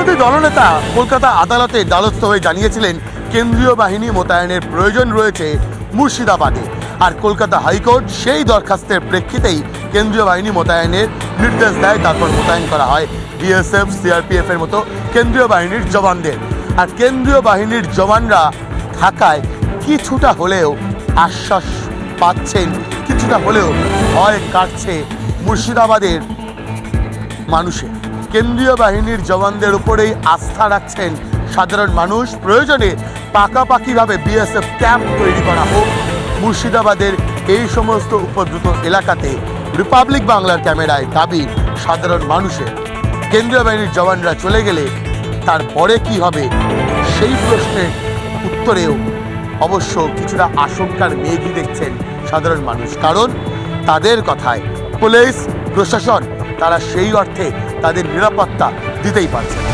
বিরোধী দলনেতা কলকাতা আদালতে দ্বারস্থ হয়ে জানিয়েছিলেন, কেন্দ্রীয় বাহিনী মোতায়েনের প্রয়োজন রয়েছে মুর্শিদাবাদে। আর কলকাতা হাইকোর্ট সেই দরখাস্তের প্রেক্ষিতেই কেন্দ্রীয় বাহিনী মোতায়েনের নির্দেশ দেয়, তারপর মোতায়েন করা হয় বিএসএফ, সিআরপিএফ এর মতো কেন্দ্রীয় বাহিনীর জওয়ানদের। আর কেন্দ্রীয় বাহিনীর জওয়ানরা থাকায় কিছুটা হলেও আশ্বাস পাচ্ছেন, কিছুটা হলেও ভয় কাটছে মুর্শিদাবাদের মানুষের। কেন্দ্রীয় বাহিনীর জওয়ানদের উপরেই আস্থা রাখছেন সাধারণ মানুষ। প্রয়োজনে পাকাপাকিভাবে বিএসএফ ক্যাম্প তৈরি করা হোক। মুর্শিদাবাদের এই সমস্ত উপদ্রুত এলাকাতে রিপাবলিক বাংলার ক্যামেরায় দাবি সাধারণ মানুষের। কেন্দ্রীয় বাহিনীর জওয়ানরা চলে গেলে তারপরে কি হবে সেই প্রশ্নের উত্তরেও অবশ্য কিছুটা আশঙ্কার মেঘই দেখছেন সাধারণ মানুষ। কারণ তাদের কথায় পুলিশ, প্রশাসন, তারা সেই অর্থে তাদের নিরাপত্তা দিতেই পারছে না।